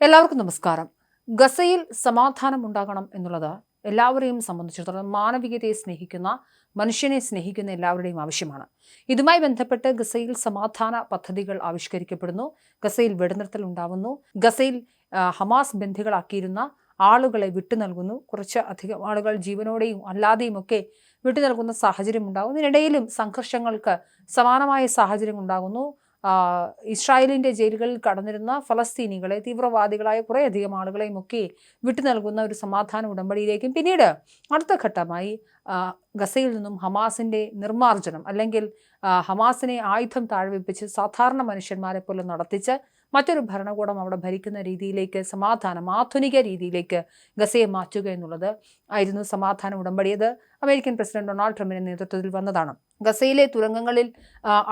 എല്ലാവർക്കും നമസ്കാരം. ഗസയിൽ സമാധാനം ഉണ്ടാകണം എന്നുള്ളത് എല്ലാവരെയും സംബന്ധിച്ചിടത്തോളം മാനവികതയെ സ്നേഹിക്കുന്ന മനുഷ്യനെ സ്നേഹിക്കുന്ന എല്ലാവരുടെയും ആവശ്യമാണ്. ഇതുമായി ബന്ധപ്പെട്ട് ഗസയിൽ സമാധാന പദ്ധതികൾ ആവിഷ്കരിക്കപ്പെടുന്നു. ഗസയിൽ വെടിനിർത്തൽ ഉണ്ടാവുന്നു. ഗസയിൽ ഹമാസ് ബന്ധികളാക്കിയിരുന്ന ആളുകളെ വിട്ടു നൽകുന്നു. കുറച്ച് അധികം ആളുകൾ ജീവനോടെയും അല്ലാതെയും ഒക്കെ വിട്ടു നൽകുന്ന സാഹചര്യം ഉണ്ടാകുന്നു. ഇതിനിടയിലും സംഘർഷങ്ങൾക്ക് സമാനമായ സാഹചര്യം ഉണ്ടാകുന്നു. ആ, ഇസ്രായേലിന്റെ ജയിലുകളിൽ കടന്നിരുന്ന ഫലസ്തീനികളെ തീവ്രവാദികളായ കുറേയധികം ആളുകളെയും ഒക്കെ വിട്ടു നൽകുന്ന ഒരു സമാധാന ഉടമ്പടിയിലേക്കും പിന്നീട് അടുത്ത ഘട്ടമായി ഗസയിൽ നിന്നും ഹമാസിന്റെ നിർമ്മാർജനം അല്ലെങ്കിൽ ഹമാസിനെ ആയുധം താഴ്വിപ്പിച്ച് സാധാരണ മനുഷ്യന്മാരെ പോലെ നടത്തിച്ച് മറ്റൊരു ഭരണകൂടം അവിടെ ഭരിക്കുന്ന രീതിയിലേക്ക് സമാധാനം ആധുനിക രീതിയിലേക്ക് ഗസയെ മാറ്റുക എന്നുള്ളത് ആയിരുന്നു സമാധാന ഉടമ്പടിയത്. അമേരിക്കൻ പ്രസിഡന്റ് ഡൊണാൾഡ് ട്രംപിന്റെ നേതൃത്വത്തിൽ വന്നതാണ്. ഗസയിലെ തുരങ്കങ്ങളിൽ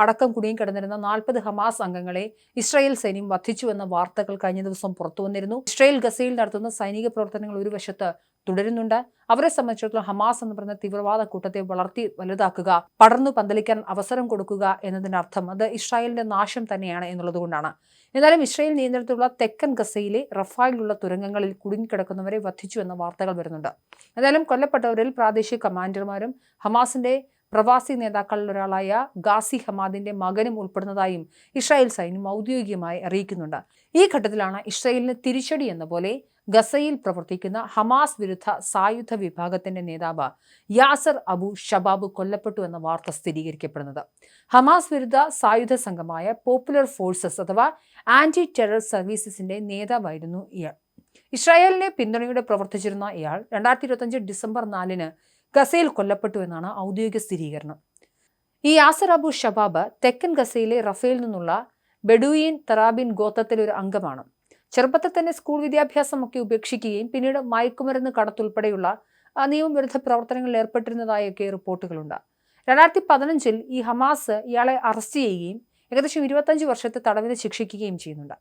അടക്കം അടക്കം കുടുങ്ങിക്കിടന്നിരുന്ന നാൽപ്പത് ഹമാസ് അംഗങ്ങളെ ഇസ്രായേൽ സൈന്യം വധിച്ചുവെന്ന വാർത്തകൾ കഴിഞ്ഞ ദിവസം പുറത്തു വന്നിരുന്നു ഇസ്രായേൽ ഗസയിൽ നടത്തുന്ന സൈനിക പ്രവർത്തനങ്ങൾ ഒരു വശത്ത് തുടരുന്നുണ്ട്. അവരെ സംബന്ധിച്ചിടത്തോളം ഹമാസ് എന്ന് പറയുന്ന തീവ്രവാദ കൂട്ടത്തെ വളർത്തി വലുതാക്കുക പടർന്നു പന്തലിക്കാൻ അവസരം കൊടുക്കുക എന്നതിനർത്ഥം അത് ഇസ്രായേലിന്റെ നാശം തന്നെയാണ് എന്നുള്ളതുകൊണ്ടാണ്. എന്നാലും ഇസ്രായേൽ നിയന്ത്രണത്തിലുള്ള തെക്കൻ ഗസയിലെ റഫായിലുള്ള തുരങ്കങ്ങളിൽ കുടുങ്ങിക്കിടക്കുന്നവരെ വധിച്ചു എന്ന വാർത്തകൾ വരുന്നുണ്ട്. എന്തായാലും കൊല്ലപ്പെട്ടവരിൽ പ്രാദേശിക കമാൻഡർമാരും ഹമാസിന്റെ പ്രവാസി നേതാക്കളിൽ ഒരാളായ ഗാസി ഹമാദിന്റെ മകനും ഉൾപ്പെടുന്നതായും ഇസ്രായേൽ സൈന്യം ഔദ്യോഗികമായി അറിയിക്കുന്നുണ്ട്. ഈ ഘട്ടത്തിലാണ് ഇസ്രായേലിന് തിരിച്ചടി എന്ന പോലെ ഗസയിൽ പ്രവർത്തിക്കുന്ന ഹമാസ് വിരുദ്ധ സായുധ വിഭാഗത്തിന്റെ നേതാവ് യാസർ അബു ഷബാബ് കൊല്ലപ്പെട്ടു എന്ന വാർത്ത സ്ഥിരീകരിക്കപ്പെടുന്നത്. ഹമാസ് വിരുദ്ധ സായുധ സംഘമായ പോപ്പുലർ ഫോഴ്സസ് അഥവാ ആന്റി ടെറർ സർവീസസിന്റെ നേതാവായിരുന്നു ഇയാൾ. ഇസ്രായേലിനെ പിന്തുണയോടെ പ്രവർത്തിച്ചിരുന്ന ഇയാൾ രണ്ടായിരത്തി ഇരുപത്തഞ്ച് ഡിസംബർ നാലിന് ഗസയിൽ കൊല്ലപ്പെട്ടു എന്നാണ് ഔദ്യോഗിക സ്ഥിരീകരണം. ഈ യാസർ അബു ഷബാബ് തെക്കൻ ഗസയിലെ റഫേൽ നിന്നുള്ള ബെഡുയിൻ തറാബിൻ ഗോത്രത്തിലെ ഒരു അംഗമാണ്. ചെറുപ്പത്തിൽ തന്നെ സ്കൂൾ വിദ്യാഭ്യാസമൊക്കെ ഉപേക്ഷിക്കുകയും പിന്നീട് മയക്കുമരുന്ന് കടത്തുൾപ്പെടെയുള്ള നിയമവിരുദ്ധ പ്രവർത്തനങ്ങളിൽ ഏർപ്പെട്ടിരുന്നതായൊക്കെ റിപ്പോർട്ടുകളുണ്ട്. രണ്ടായിരത്തി പതിനഞ്ചിൽ ഈ ഹമാസ് ഇയാളെ അറസ്റ്റ് ചെയ്യുകയും ഏകദേശം ഇരുപത്തഞ്ച് വർഷത്തെ തടവിന് ശിക്ഷിക്കുകയും ചെയ്യുന്നുണ്ട്.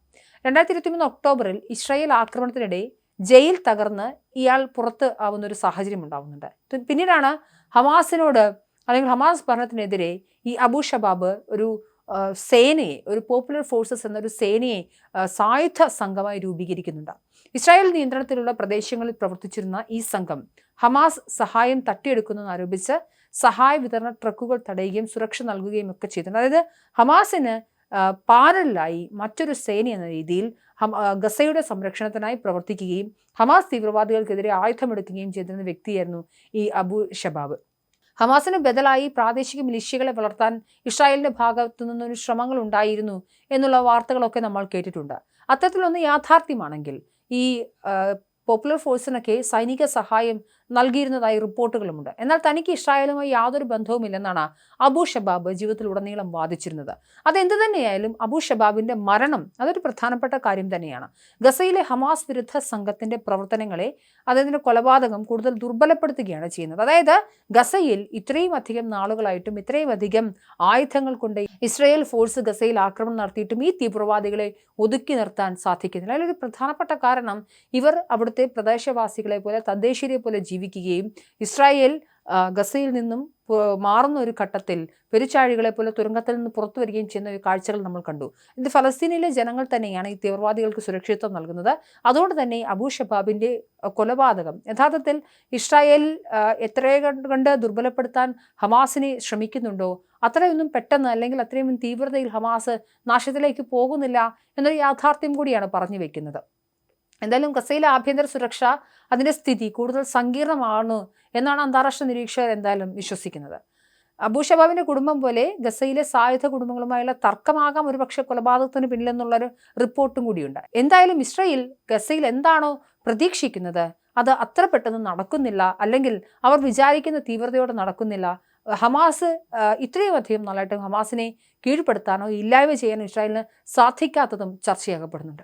രണ്ടായിരത്തി ഇരുപത്തിമൂന്ന് ഒക്ടോബറിൽ ഇസ്രായേൽ ആക്രമണത്തിനിടെ ജയിൽ തകർന്ന് ഇയാൾ പുറത്ത് ആവുന്ന ഒരു സാഹചര്യം ഉണ്ടാവുന്നുണ്ട്. പിന്നീടാണ് ഹമാസിനോട് അല്ലെങ്കിൽ ഹമാസ് ഭരണത്തിനെതിരെ ഈ അബു ഷബാബ് ഒരു സേനയെ ഒരു പോപ്പുലർ ഫോഴ്സസ് എന്നൊരു സേനയെ സായുധ സംഘമായി രൂപീകരിക്കുന്നുണ്ട്. ഇസ്രായേൽ നിയന്ത്രണത്തിലുള്ള പ്രദേശങ്ങളിൽ പ്രവർത്തിച്ചിരുന്ന ഈ സംഘം ഹമാസ് സഹായം തട്ടിയെടുക്കുന്നെന്ന് ആരോപിച്ച് സഹായ വിതരണ ട്രക്കുകൾ തടയുകയും സുരക്ഷ നൽകുകയും ഒക്കെ ചെയ്തിട്ടുണ്ട്. അതായത് ഹമാസിന് പാരലായി മറ്റൊരു സേന എന്ന രീതിയിൽ ഗസയുടെ സംരക്ഷണത്തിനായി പ്രവർത്തിക്കുകയും ഹമാസ് തീവ്രവാദികൾക്കെതിരെ ആയുധമെടുക്കുകയും ചെയ്തിരുന്ന വ്യക്തിയായിരുന്നു ഈ അബു ഷബാബ്. ഹമാസിന് ബദലായി പ്രാദേശിക മിലിഷ്യകളെ വളർത്താൻ ഇസ്രായേലിന്റെ ഭാഗത്തു നിന്നൊരു ശ്രമങ്ങൾ ഉണ്ടായിരുന്നു എന്നുള്ള വാർത്തകളൊക്കെ നമ്മൾ കേട്ടിട്ടുണ്ട്. അത്തരത്തിലൊന്ന് യാഥാർത്ഥ്യമാണെങ്കിൽ ഈ പോപ്പുലർ ഫോഴ്സിനൊക്കെ സൈനിക സഹായം നൽകിയിരുന്നതായി റിപ്പോർട്ടുകളുമുണ്ട്. എന്നാൽ തനിക്ക് ഇസ്രായേലുമായി യാതൊരു ബന്ധവുമില്ലെന്നാണ് അബു ഷബാബ് ജീവിതത്തിലുടനീളം വാദിച്ചിരുന്നത്. അതെന്ത് തന്നെയായാലും അബു ഷബാബിന്റെ മരണം അതൊരു പ്രധാനപ്പെട്ട കാര്യം തന്നെയാണ്. ഗസയിലെ ഹമാസ് വിരുദ്ധ സംഘത്തിന്റെ പ്രവർത്തനങ്ങളെ അതിന്റെ കൊലപാതകം കൂടുതൽ ദുർബലപ്പെടുത്തുകയാണ് ചെയ്യുന്നത്. അതായത് ഗസയിൽ ഇത്രയും അധികം നാളുകളായിട്ടും ഇത്രയും അധികം ആയുധങ്ങൾ കൊണ്ട് ഇസ്രായേൽ ഫോഴ്സ് ഗസയിൽ ആക്രമണം നടത്തിയിട്ടും ഈ തീവ്രവാദികളെ ഒതുക്കി നിർത്താൻ സാധിക്കുന്നില്ല. അതിലൊരു പ്രധാനപ്പെട്ട കാരണം ഇവർ അവിടുത്തെ പ്രദേശവാസികളെ പോലെ തദ്ദേശീയരെ പോലെ ജീവിക്കുകയും ഇസ്രായേൽ ഗസയിൽ നിന്നും മാറുന്ന ഒരു ഘട്ടത്തിൽ പെരുച്ചാഴികളെ പോലെ തുരങ്കത്തിൽ നിന്ന് പുറത്തു വരികയും ചെയ്യുന്ന ഒരു കാഴ്ചകൾ നമ്മൾ കണ്ടു. ഇത് ഫലസ്തീനിലെ ജനങ്ങൾ തന്നെയാണ് ഈ തീവ്രവാദികൾക്ക് സുരക്ഷിതത്വം നൽകുന്നത്. അതുകൊണ്ട് തന്നെ അബൂ കൊലപാതകം യഥാർത്ഥത്തിൽ ഇസ്രായേൽ എത്രയെ കണ്ട് കണ്ട് ദുർബലപ്പെടുത്താൻ ഹമാസിനെ ശ്രമിക്കുന്നുണ്ടോ? അത്രയൊന്നും പെട്ടെന്ന് അല്ലെങ്കിൽ അത്രയും തീവ്രതയിൽ ഹമാസ് നാശത്തിലേക്ക് പോകുന്നില്ല എന്നൊരു യാഥാർത്ഥ്യം കൂടിയാണ് പറഞ്ഞു വെക്കുന്നത്. എന്തായാലും ഗസയിലെ ആഭ്യന്തര സുരക്ഷ അതിന്റെ സ്ഥിതി കൂടുതൽ സങ്കീർണമാണ് എന്നാണ് അന്താരാഷ്ട്ര നിരീക്ഷകർ എന്തായാലും വിശ്വസിക്കുന്നത്. അബൂ കുടുംബം പോലെ ഗസയിലെ സായുധ കുടുംബങ്ങളുമായുള്ള തർക്കമാകാം ഒരുപക്ഷെ കൊലപാതകത്തിന് പിന്നിലെന്നുള്ളൊരു റിപ്പോർട്ടും കൂടിയുണ്ട്. എന്തായാലും ഇസ്രയേൽ ഗസയിൽ എന്താണോ പ്രതീക്ഷിക്കുന്നത് അത് അത്ര പെട്ടെന്ന് നടക്കുന്നില്ല അല്ലെങ്കിൽ അവർ വിചാരിക്കുന്ന തീവ്രതയോടെ നടക്കുന്നില്ല. ഹമാസ് ഇത്രയും അധികം നാളായിട്ടും ഹമാസിനെ കീഴ്പ്പെടുത്താനോ ഇല്ലായ്മ ചെയ്യാനോ ഇസ്രായേലിന് സാധിക്കാത്തതും ചർച്ചയാകപ്പെടുന്നുണ്ട്